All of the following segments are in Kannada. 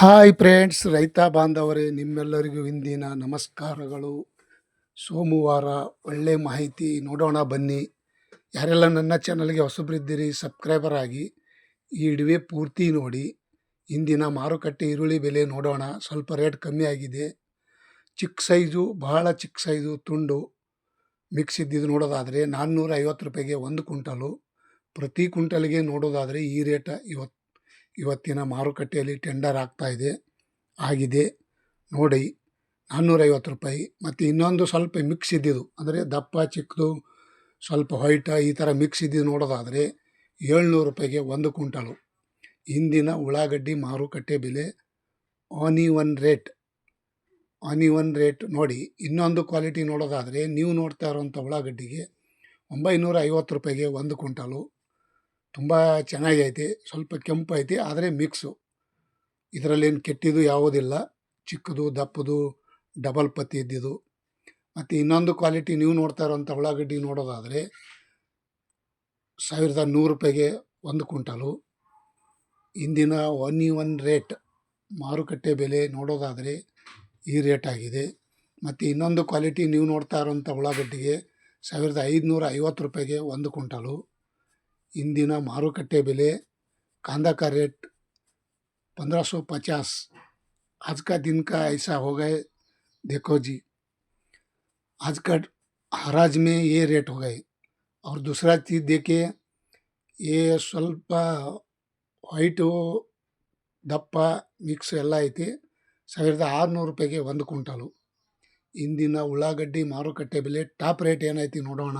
ಹಾಯ್ ಫ್ರೆಂಡ್ಸ್, ರೈತ ಬಾಂಧವರೇ, ನಿಮ್ಮೆಲ್ಲರಿಗೂ ಇಂದಿನ ನಮಸ್ಕಾರಗಳು. ಸೋಮವಾರ ಒಳ್ಳೆ ಮಾಹಿತಿ ನೋಡೋಣ ಬನ್ನಿ. ಯಾರೆಲ್ಲ ನನ್ನ ಚಾನಲ್ಗೆ ಹೊಸಬ್ರಿದ್ದೀರಿ, ಸಬ್ಸ್ಕ್ರೈಬರ್ ಆಗಿ, ಈ ಇಡುವೆ ಪೂರ್ತಿ ನೋಡಿ. ಇಂದಿನ ಮಾರುಕಟ್ಟೆ ಈರುಳ್ಳಿ ಬೆಲೆ ನೋಡೋಣ. ಸ್ವಲ್ಪ ರೇಟ್ ಕಮ್ಮಿ ಆಗಿದೆ. ಚಿಕ್ಕ ಸೈಜು, ಬಹಳ ಚಿಕ್ಕ ಸೈಜು ತುಂಡು ಮಿಕ್ಸ್ ಇದ್ದಿದ್ದು ನೋಡೋದಾದರೆ ನಾನ್ನೂರ ಐವತ್ತು ರೂಪಾಯಿಗೆ ಒಂದು ಕುಂಟಲು ಪ್ರತಿ ಕುಂಟಲ್ಗೆ ನೋಡೋದಾದರೆ ಈ ರೇಟ ಇವತ್ತು ಇವತ್ತಿನ ಮಾರುಕಟ್ಟೆಯಲ್ಲಿ ಟೆಂಡರ್ ಆಗ್ತಾ ಇದೆ, ಆಗಿದೆ. ನೋಡಿ, ನಾನ್ನೂರೈವತ್ತು ರೂಪಾಯಿ. ಮತ್ತು ಇನ್ನೊಂದು ಸ್ವಲ್ಪ ಮಿಕ್ಸ್ ಇದ್ದಿದ್ದು, ಅಂದರೆ ದಪ್ಪ ಚಿಕ್ಕದು ಸ್ವಲ್ಪ ವೈಟ ಈ ಥರ ಮಿಕ್ಸ್ ಇದ್ದಿದ್ದು ನೋಡೋದಾದರೆ ಏಳ್ನೂರು ರೂಪಾಯಿಗೆ ಒಂದು ಕುಂಟಲು ಇಂದಿನ ಉಳ್ಳಾಗಡ್ಡಿ ಮಾರುಕಟ್ಟೆ ಬೆಲೆ ಆನಿವನ್ ರೇಟ್ ಆನಿವನ್ ರೇಟ್ ನೋಡಿ, ಇನ್ನೊಂದು ಕ್ವಾಲಿಟಿ ನೋಡೋದಾದರೆ, ನೀವು ನೋಡ್ತಾ ಇರೋಂಥ ಉಳ್ಳಾಗಡ್ಡಿಗೆ ಒಂಬೈನೂರ ಐವತ್ತು ರೂಪಾಯಿಗೆ ಒಂದು ಕುಂಟಲು ತುಂಬ ಚೆನ್ನಾಗೈತೆ ಸ್ವಲ್ಪ ಕೆಂಪು ಐತಿ, ಆದರೆ ಮಿಕ್ಸು ಇದರಲ್ಲೇನು ಕೆಟ್ಟಿದ್ದು ಯಾವುದಿಲ್ಲ, ಚಿಕ್ಕದು, ದಪ್ಪದು ಡಬಲ್ ಪತ್ತಿ ಇದ್ದಿದ್ದು. ಮತ್ತು ಇನ್ನೊಂದು ಕ್ವಾಲಿಟಿ ನೀವು ನೋಡ್ತಾ ಇರೋಂಥ ಉಳ್ಳಾಗಡ್ಡಿ ನೋಡೋದಾದರೆ, ಸಾವಿರದ ನೂರು ರೂಪಾಯಿಗೆ ಒಂದು ಕ್ವಿಂಟಲು. ಇಂದಿನ ಒನ್ ಇ ಒನ್ ರೇಟ್ ಮಾರುಕಟ್ಟೆ ಬೆಲೆ ನೋಡೋದಾದರೆ ಈ ರೇಟ್ ಆಗಿದೆ. ಮತ್ತು ಇನ್ನೊಂದು ಕ್ವಾಲಿಟಿ ನೀವು ನೋಡ್ತಾ ಇರೋಂಥ ಉಳ್ಳಾಗಡ್ಡಿಗೆ ಸಾವಿರದ ಐದುನೂರ ಐವತ್ತು ರೂಪಾಯಿಗೆ ಒಂದು ಕುಂಟಲು ಇಂದಿನ ಮಾರುಕಟ್ಟೆ ಬೆಲೆ कांदा का रेट पंद्रह सौ पचास आज का दिन का ऐसा हो गए देखो जी आज का हराज में ये रेट हो गए और दूसरा चीज़ देखिए ये ಸ್ವಲ್ಪ ವೈಟು ದಪ್ಪ ಮಿಕ್ಸ್ ಎಲ್ಲ ಐತಿ ಸಾವಿರದ ಆರುನೂರು ರೂಪಾಯಿಗೆ ಒಂದು ಕುಂಟಲು ಇಂದಿನ ಉಳ್ಳಾಗಡ್ಡಿ ಮಾರುಕಟ್ಟೆ ಬೆಲೆ ಟಾಪ್ ರೇಟ್ ಏನೈತಿ ನೋಡೋಣ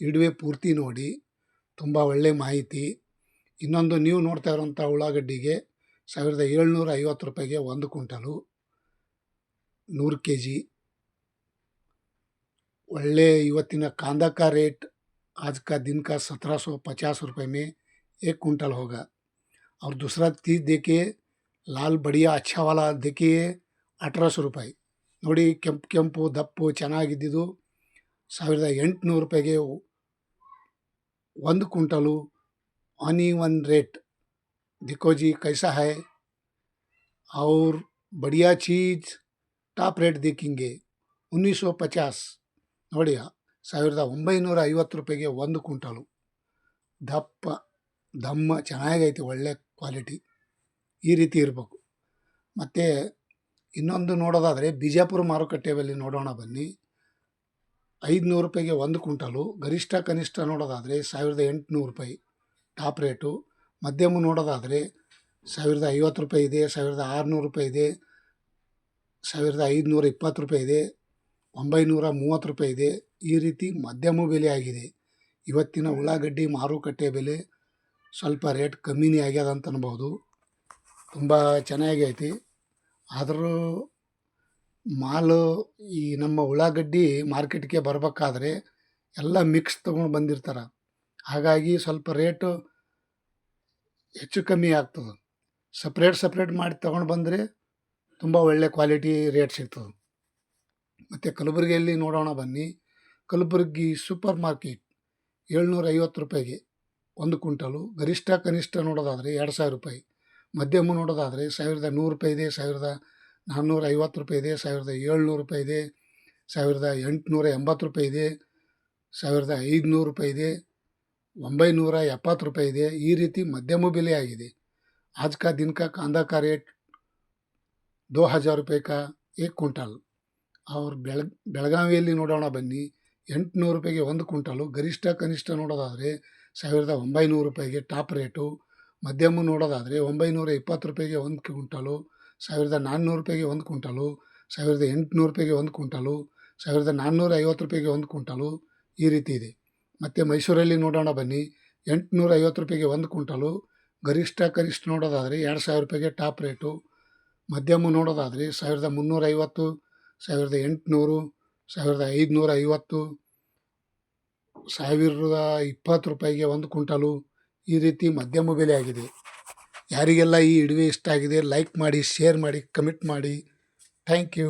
ಇಡುವೆ ಪೂರ್ತಿ ನೋಡಿ ತುಂಬ ಒಳ್ಳೆ ಮಾಹಿತಿ ಇನ್ನೊಂದು ನೀವು ನೋಡ್ತಾ ಇರೋಂಥ ಉಳ್ಳಾಗಡ್ಡಿಗೆ ಸಾವಿರದ ಏಳ್ನೂರ ಐವತ್ತು ರೂಪಾಯಿಗೆ ಒಂದು ಕುಂಟಲು ನೂರು ಕೆ ಜಿ ಒಳ್ಳೆ ಇವತ್ತಿನ कांदा का रेट आज का दिन का सत्रह सौ पचास रुपये में एक कुंटल होगा और दूसरा चीज़ देखिए लाल बढ़िया अच्छा वाला देखिए ಅಠರ ಸौ ರೂಪಾಯಿ ನೋಡಿ ಕೆಂಪು ಕೆಂಪು ದಪ್ಪು ಚೆನ್ನಾಗಿದ್ದಿದ್ದು ಸಾವಿರದ ಎಂಟುನೂರು ರೂಪಾಯಿಗೆ ಒಂದು कुंटलू ऑनिवन रेट देखो जी कैसा है और बढ़िया चीज़ ಟಾಪ್ ರೇಟ್ ದೇಕಿಂಗೆ ಉನ್ನೀಸ್ ಸौ ಪಚಾಸ್ ನೋಡಿ ಸಾವಿರದ ಒಂಬೈನೂರ ಐವತ್ತು ರೂಪಾಯಿಗೆ ಒಂದು ಕುಂಟಲು ದಪ್ಪ ದಮ್ಮ ಚೆನ್ನಾಗೈತೆ ಒಳ್ಳೆ ಕ್ವಾಲಿಟಿ ಈ ರೀತಿ ಇರಬೇಕು ಮತ್ತು ಇನ್ನೊಂದು ನೋಡೋದಾದರೆ ಬಿಜಾಪುರ ಮಾರುಕಟ್ಟೆ ಬೆಲೆ ನೋಡೋಣ ಬನ್ನಿ ಐದುನೂರು ರೂಪಾಯಿಗೆ ಒಂದು ಕುಂಟಲು ಗರಿಷ್ಠ ಕನಿಷ್ಠ ನೋಡೋದಾದರೆ ಸಾವಿರದ ಎಂಟುನೂರು ರೂಪಾಯಿ. Top rate. ಮಧ್ಯಮ ನೋಡೋದಾದರೆ ಸಾವಿರದ ಐವತ್ತು ರೂಪಾಯಿ ಇದೆ, ಸಾವಿರದ ಆರುನೂರು ರೂಪಾಯಿ ಇದೆ, ಸಾವಿರದ ಐದುನೂರ ಇಪ್ಪತ್ತು ರೂಪಾಯಿ ಇದೆ, ಒಂಬೈನೂರ ಮೂವತ್ತು ರೂಪಾಯಿ ಇದೆ. ಈ ರೀತಿ ಮಧ್ಯಮ ಬೆಲೆ ಆಗಿದೆ. ಇವತ್ತಿನ ಉಳ್ಳಾಗಡ್ಡಿ ಮಾರುಕಟ್ಟೆ ಬೆಲೆ ಸ್ವಲ್ಪ ರೇಟ್ ಕಮ್ಮಿನೇ ಆಗ್ಯದ ಅಂತ ಅನ್ಬೋದು. ತುಂಬ ಚೆನ್ನಾಗಿ ಆದರೂ ಮಾಲು ಈ ನಮ್ಮ ಉಳ್ಳಾಗಡ್ಡಿ ಮಾರ್ಕೆಟ್ಗೆ ಬರಬೇಕಾದ್ರೆ ಎಲ್ಲ ಮಿಕ್ಸ್ ತೊಗೊಂಡು ಬಂದಿರ್ತಾರೆ. ಹಾಗಾಗಿ ಸ್ವಲ್ಪ ರೇಟು ಹೆಚ್ಚು ಕಮ್ಮಿ ಆಗ್ತದೆ. ಸಪ್ರೇಟ್ ಸಪ್ರೇಟ್ ಮಾಡಿ ತೊಗೊಂಡು ಬಂದರೆ ತುಂಬ ಒಳ್ಳೆ ಕ್ವಾಲಿಟಿ ರೇಟ್ ಸಿಗ್ತದೆ. ಮತ್ತು ಕಲಬುರಗಿಯಲ್ಲಿ ನೋಡೋಣ ಬನ್ನಿ. ಕಲಬುರಗಿ ಸೂಪರ್ ಮಾರ್ಕೆಟ್ ಏಳ್ನೂರ ಐವತ್ತು ರೂಪಾಯಿಗೆ ಒಂದು ಕ್ವಿಂಟಲು. ಗರಿಷ್ಠ, ಕನಿಷ್ಠ ನೋಡೋದಾದರೆ ಎರಡು ಸಾವಿರ ರೂಪಾಯಿ. ಮಧ್ಯಮ ನೋಡೋದಾದರೆ ಸಾವಿರದ ನೂರು ರೂಪಾಯಿ ಇದೆ, ಸಾವಿರದ ನಾನ್ನೂರ ಐವತ್ತು ರೂಪಾಯಿ ಇದೆ ಸಾವಿರದ ಏಳ್ನೂರು ರೂಪಾಯಿ ಇದೆ ಸಾವಿರದ ಎಂಟುನೂರ ಎಂಬತ್ತು ರೂಪಾಯಿ ಇದೆ ಸಾವಿರದ ಐದುನೂರು ರೂಪಾಯಿ ಇದೆ ಒಂಬೈನೂರ ಎಪ್ಪತ್ತು ರೂಪಾಯಿ ಇದೆ ಈ ರೀತಿ ಮಧ್ಯಮ ಬೆಲೆ ಆಗಿದೆ आज का दिन का कांदा का रेट दो हज़ार रुपये का एक कुंटल और ಬೆಳ ಬೆಳಗಾವಿಯಲ್ಲಿ ನೋಡೋಣ ಬನ್ನಿ ಎಂಟುನೂರು ರೂಪಾಯಿಗೆ ಒಂದು ಕುಂಟಲು ಗರಿಷ್ಠ ಕನಿಷ್ಠ ನೋಡೋದಾದರೆ ಸಾವಿರದ ಒಂಬೈನೂರು ರೂಪಾಯಿಗೆ ಟಾಪ್ ರೇಟು ಮಧ್ಯಮ ನೋಡೋದಾದರೆ ಒಂಬೈನೂರ ಇಪ್ಪತ್ತು ರೂಪಾಯಿಗೆ ಒಂದು ಕುಂಟಲು ಸಾವಿರದ ನಾನ್ನೂರು ರೂಪಾಯಿಗೆ ಒಂದು ಕುಂಟಲು ಸಾವಿರದ ಎಂಟುನೂರು ರೂಪಾಯಿಗೆ ಒಂದು ಕುಂಟಲು ಸಾವಿರದ ನಾನ್ನೂರ ಐವತ್ತು ರೂಪಾಯಿಗೆ ಒಂದು ಕುಂಟಲು ಈ ರೀತಿ ಇದೆ. ಮತ್ತು ಮೈಸೂರಲ್ಲಿ ನೋಡೋಣ ಬನ್ನಿ. ಎಂಟುನೂರ ಐವತ್ತು ರೂಪಾಯಿಗೆ ಒಂದು ಕುಂಟಲು ಗರಿಷ್ಠ ಕನಿಷ್ಠ ನೋಡೋದಾದರೆ ಎರಡು ಸಾವಿರ ರೂಪಾಯಿಗೆ ಟಾಪ್ ರೇಟು. ಮಧ್ಯಮ ನೋಡೋದಾದರೆ ಸಾವಿರದ ಮುನ್ನೂರ ಐವತ್ತು, ಸಾವಿರದ ಎಂಟುನೂರು, ಸಾವಿರದ ಐದುನೂರ ಐವತ್ತು, ಸಾವಿರದ ಇಪ್ಪತ್ತು ರೂಪಾಯಿಗೆ ಒಂದು ಕುಂಟಲು ಈ ರೀತಿ ಮಧ್ಯಮ ಬೆಲೆ ಆಗಿದೆ. ಯಾರಿಗೆಲ್ಲ ಈ ಇಡುವೆ ಇಷ್ಟ ಆಗಿದೆ ಲೈಕ್ ಮಾಡಿ ಶೇರ್ ಮಾಡಿ ಕಮೆಂಟ್ ಮಾಡಿ. Thank you